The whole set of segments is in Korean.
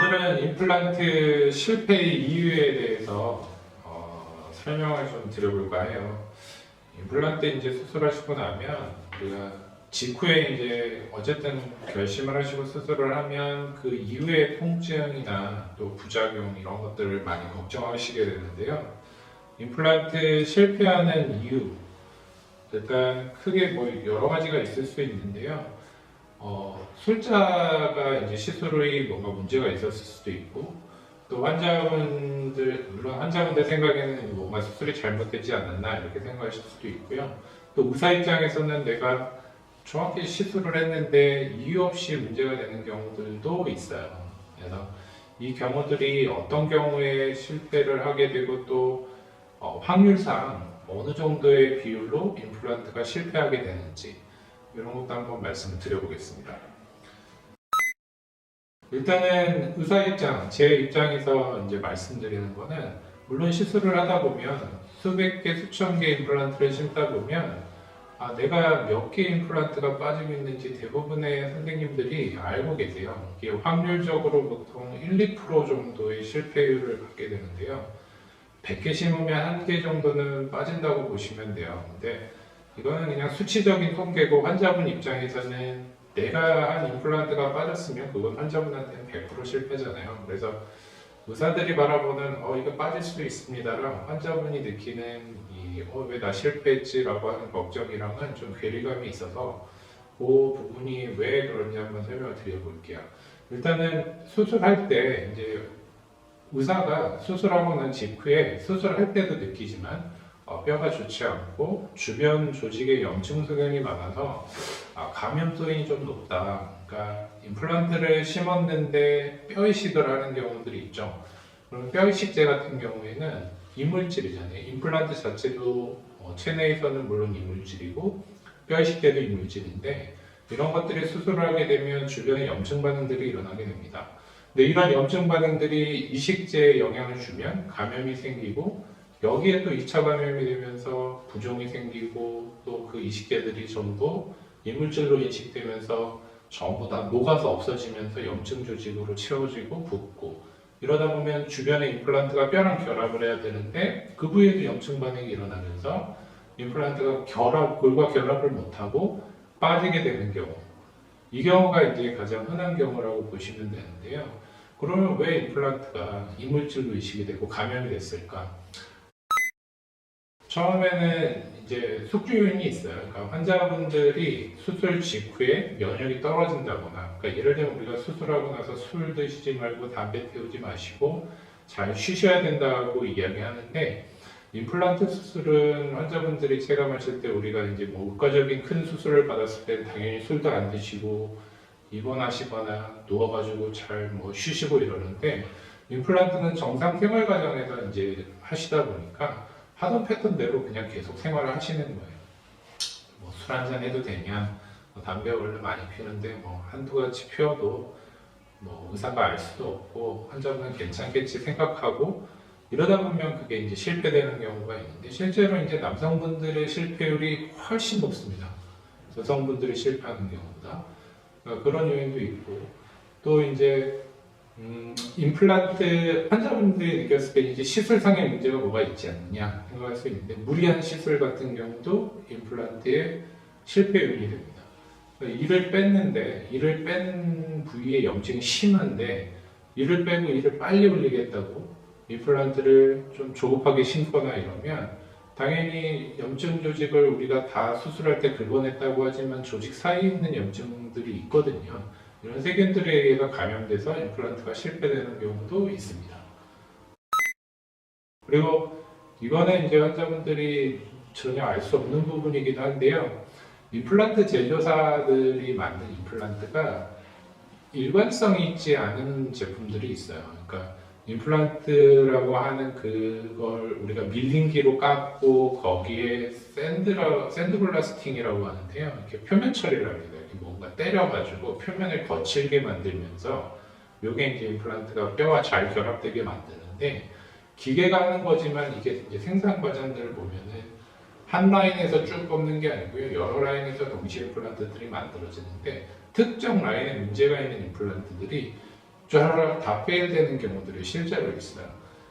오늘은 임플란트 실패 이유에 대해서 어, 설명을 좀 드려볼까 해요. 임플란트 이제 수술하시고 나면 우리가 직후에 이제 어쨌든 결심을 하시고 수술을 하면 그 이후의 통증이나 또 부작용 이런 것들을 많이 걱정하시게 되는데요. 임플란트 실패하는 이유 일단 크게 뭐 여러 가지가 있을 수 있는데요. 어, 술자가 이제 시술이 뭔가 문제가 있었을 수도 있고 또 환자분들 물론 환자분들 생각에는 뭔가 수술이 잘못되지 않았나 이렇게 생각하실 수도 있고요. 또 의사 입장에서는 내가 정확히 시술을 했는데 이유 없이 문제가 되는 경우들도 있어요. 그래서 이 경우들이 어떤 경우에 실패를 하게 되고 또 어, 확률상 어느 정도의 비율로 임플란트가 실패하게 되는지 이런 것도 한번 말씀을 드려보겠습니다. 일단은 의사 입장, 제 입장에서 이제 말씀드리는 거는 물론 시술을 하다 보면 수백 개, 수천 개 임플란트를 심다 보면 아, 내가 몇 개 임플란트가 빠지고 있는지 대부분의 선생님들이 알고 계세요. 이게 확률적으로 보통 1, 2% 정도의 실패율을 갖게 되는데요. 100개 심으면 1개 정도는 빠진다고 보시면 돼요. 근데 이거는 그냥 수치적인 통계고 환자분 입장에서는 내가 한 임플란트가 빠졌으면 그건 환자분한테는 100% 실패잖아요. 그래서 의사들이 바라보는 어 이거 빠질 수도 있습니다랑 환자분이 느끼는 이어왜 나 실패했지라고 하는 걱정이랑은 좀 괴리감이 있어서 그 부분이 왜 그런지 한번 설명을 드려볼게요. 일단은 수술할 때 이제 의사가 수술하고 난 직후에 수술할 때도 느끼지만 어, 뼈가 좋지 않고 주변 조직에 염증 소견이 많아서 아, 감염성이 좀 높다. 그러니까 임플란트를 심었는데 뼈 이식을 하는 경우들이 있죠. 그럼 뼈 이식제 같은 경우에는 이물질이잖아요. 임플란트 자체도 어, 체내에서는 물론 이물질이고 뼈 이식제도 이물질인데 이런 것들이 수술을 하게 되면 주변에 염증 반응들이 일어나게 됩니다. 근데 이런 염증 반응들이 이식제에 영향을 주면 감염이 생기고 여기에 또 2차 감염이 되면서 부종이 생기고 또 그 이식제들이 전부 이물질로 인식되면서 전부 다 녹아서 없어지면서 염증 조직으로 채워지고 붓고 이러다 보면 주변에 임플란트가 뼈랑 결합을 해야 되는데 그 부위에도 염증 반응이 일어나면서 임플란트가 결합, 골과 결합을 못하고 빠지게 되는 경우 이 경우가 이제 가장 흔한 경우라고 보시면 되는데요. 그러면 왜 임플란트가 이물질로 이식이 되고 감염이 됐을까? 처음에는 이제 숙주 요인이 있어요. 그러니까 환자분들이 수술 직후에 면역이 떨어진다거나, 그러니까 예를 들면 우리가 수술하고 나서 술 드시지 말고 담배 태우지 마시고 잘 쉬셔야 된다고 이야기하는데 임플란트 수술은 환자분들이 체감하실 때 우리가 이제 뭐 의과적인 큰 수술을 받았을 때 당연히 술도 안 드시고 입원하시거나 누워가지고 잘 뭐 쉬시고 이러는데 임플란트는 정상 생활 과정에서 이제 하시다 보니까 하던 패턴대로 그냥 계속 생활을 하시는 거예요. 뭐 술 한잔 해도 되냐, 뭐 담배 원래 많이 피는데 뭐 한두 가지 피워도 뭐 의사가 알 수도 없고 환자분은 괜찮겠지 생각하고 이러다 보면 그게 이제 실패되는 경우가 있는데 실제로 이제 남성분들의 실패율이 훨씬 높습니다. 여성분들이 실패하는 경우보다 그러니까 그런 요인도 있고 또 이제 음, 임플란트 환자분들이 느꼈을 때 이제 시술상의 문제가 뭐가 있지 않느냐 생각할 수 있는데 무리한 시술 같은 경우도 임플란트의 실패 요인이 됩니다. 이를 뺐는데 이를 뺀 부위에 염증이 심한데 이를 빼고 이를 빨리 올리겠다고 임플란트를 좀 조급하게 심거나 이러면 당연히 염증 조직을 우리가 다 수술할 때 긁어냈다고 하지만 조직 사이에 있는 염증들이 있거든요. 이런 세균들에 의해서 감염돼서 임플란트가 실패되는 경우도 있습니다. 그리고 이거는 이제 환자분들이 전혀 알 수 없는 부분이기도 한데요. 임플란트 제조사들이 만든 임플란트가 일관성이 있지 않은 제품들이 있어요. 그러니까 임플란트라고 하는 그걸 우리가 밀링기로 깎고 거기에 샌드라, 샌드블라스팅이라고 하는데요. 이렇게 표면 처리를 합니다. 이렇게 뭔가 때려가지고 표면을 거칠게 만들면서 요게 이제 임플란트가 뼈와 잘 결합되게 만드는데 기계가 하는 거지만 이게 생산 과정들을 보면은 한 라인에서 쭉 뽑는 게 아니고요. 여러 라인에서 동시에 임플란트들이 만들어지는데 특정 라인에 문제가 있는 임플란트들이 쫙다 페일되는 경우들이 실제로 있어요.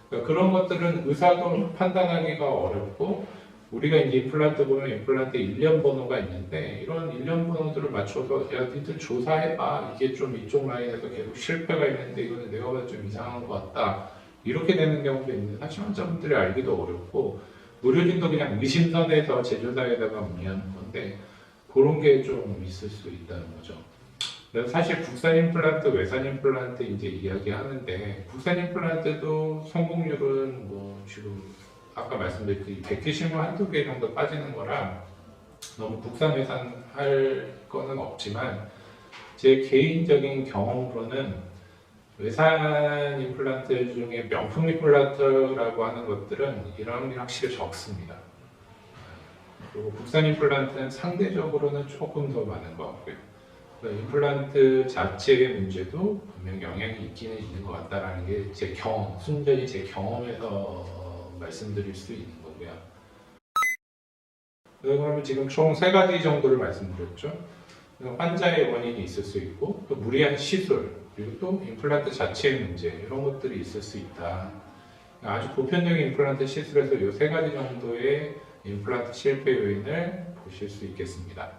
그러니까 그런 것들은 의사도 판단하기가 어렵고 우리가 이제 임플란트 보면 임플란트 일련 번호가 있는데 이런 일련 번호들을 맞춰서 야 니들 조사해봐 이게 좀 이쪽 라인에서 계속 실패가 있는데 이거는 내가 봐도 좀 이상한 것 같다 이렇게 되는 경우도 있는데 사실 환자분들이 알기도 어렵고 의료진도 그냥 의심선에서 제조사에다가 문의하는 건데 그런 게 좀 있을 수 있다는 거죠. 사실 국산 임플란트, 외산 임플란트 이제 이야기하는데 국산 임플란트도 성공률은 뭐 지금 아까 말씀드린 100개 뭐 한두 개 정도 빠지는 거라 너무 국산 외산 할 거는 없지만 제 개인적인 경험으로는 외산 임플란트 중에 명품 임플란트라고 하는 것들은 이런 게 확실히 적습니다. 그리고 국산 임플란트는 상대적으로는 조금 더 많은 것 같고요. 임플란트 자체의 문제도 분명 영향이 있기는 있는 것 같다라는 게 제 경험, 순전히 제 경험에서 말씀드릴 수 있는 거고요. 네, 그러면 지금 총 세 가지 정도를 말씀드렸죠. 환자의 원인이 있을 수 있고 또 무리한 시술 그리고 또 임플란트 자체의 문제 이런 것들이 있을 수 있다. 아주 보편적인 임플란트 시술에서 이 세 가지 정도의 임플란트 실패 요인을 보실 수 있겠습니다.